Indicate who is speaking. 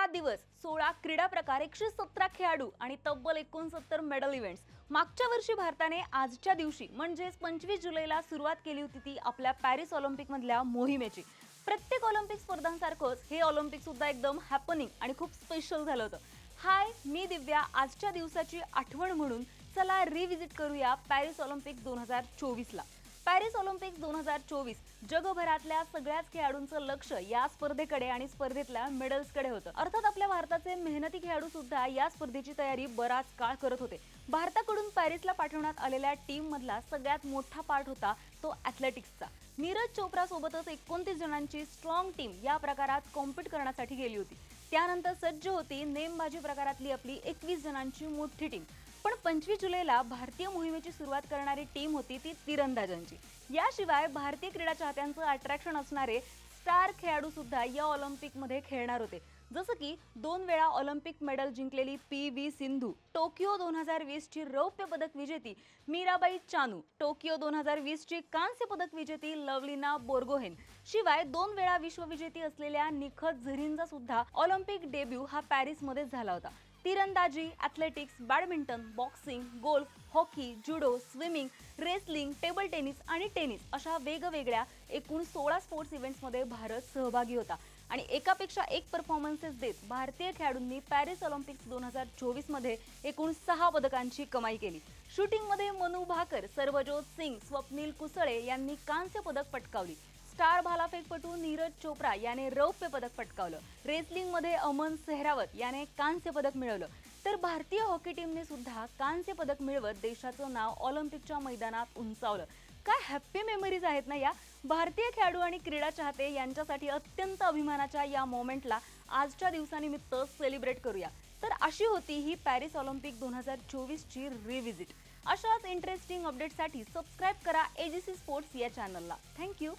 Speaker 1: सोळा दिवस सोळा क्रीडा प्रकार एकशे सतरा खेळाडू आणि तब्बल एकोणसत्तर मेडल इव्हेंट्स. मागच्या वर्षी भारताने आजच्या दिवशी म्हणजेच पंचवीस जुलैला सुरुवात केली होती ती आपल्या पॅरिस ऑलिम्पिकमधल्या मोहिमेची. प्रत्येक ऑलिम्पिक स्पर्धांसारखंच हे ऑलिम्पिक सुद्धा एकदम हॅपनिंग आणि खूप स्पेशल झालं होतं. हाय मी दिव्या आजच्या दिवसाची आठवण म्हणून चला रिव्हिजिट करूया पॅरिस ऑलिम्पिक दोन हजार चोवीसला. पॅरिस ऑलिम्पिक्स दोन हजार चोवीस जगभरातल्या सगळ्याच खेळाडूंचं लक्ष या स्पर्धेकडे आणि स्पर्धेतल्या मेडल्सकडे होतं. अर्थात आपल्या भारताचे मेहनती खेळाडू सुद्धा या स्पर्धेची तयारी बराच काळ करत होते. भारताकडून पॅरिसला पाठवण्यात आलेल्या टीममधला सगळ्यात मोठा पार्ट होता तो ॲथलेटिक्सचा. नीरज चोप्रा सोबतच एकोणतीस जणांची स्ट्रॉंग टीम या प्रकारात कॉम्पीट करण्यासाठी गेली होती. त्यानंतर सज्ज होती नेमबाजी प्रकारातली आपली एकवीस जणांची मोठी टीम पण पंचवीस जुलैला भारतीय मोहिमेची सुरुवात करणारी टीम होती ती तिरंदाजांची. याशिवाय भारतीय क्रीडा चाहत्यांचं अट्रॅक्शन असणारे स्टार खेळाडू सुद्धा या ऑलिम्पिकमध्ये खेळणार होते. जसं की दोन वेळा ऑलिम्पिक मेडल जिंकलेली पी व्ही सिंधू टोकियो दोन हजार वीसची रौप्य पदक विजेती मीराबाई चानू टोकियो दोन हजार वीसची कांस्य पदक विजेती लवलीना बोर्गोहेन. शिवाय दोन वेळा विश्वविजेती असलेल्या निखत झरींचा सुद्धा ऑलिम्पिक डेब्यू हा पॅरिसमध्ये झाला होता. तिरंदाजी athletics badminton boxing golf hockey judo swimming wrestling table tennis आणि टेनिस अशा वेगवेगळ्या एकूण सोळा स्पोर्ट्स इव्हेंट्समध्ये भारत सहभागी होता. आणि एकापेक्षा एक परफॉर्मन्सेस देत भारतीय खेळाडूंनी पॅरिस ऑलिम्पिक्स दोन हजार चोवीसमध्ये एकूण सहा पदकांची कमाई केली. शूटिंगमध्ये मनू भाकर सर्वजोत सिंग स्वप्नील कुसळे यांनी कांस्य पदक पटकावली. स्टार भालाफेकपटू नीरज चोप्रा याने रौप्य पदक पटकावलं. रेसलिंगमध्ये अमन सेहरावत याने कांस्य पदक मिळवलं. तर भारतीय हॉकी टीमने सुद्धा कांस्य पदक मिळवत देशाचं नाव ऑलिम्पिकच्या मैदानात उंचावलं. काय हॅप्पी मेमरीज आहेत ना या. भारतीय खेळाडू आणि क्रीडा चाहते यांच्यासाठी अत्यंत अभिमानाच्या या मोमेंटला आजच्या दिवसानिमित्त सेलिब्रेट करूया. तर अशी होती ही पॅरिस ऑलिम्पिक दोन हजार चोवीसची रिव्हिजिट अशाच इंटरेस्टिंग अपडेटसाठी सबस्क्राईब करा एजीसी स्पोर्ट्स या चॅनलला थँक्यू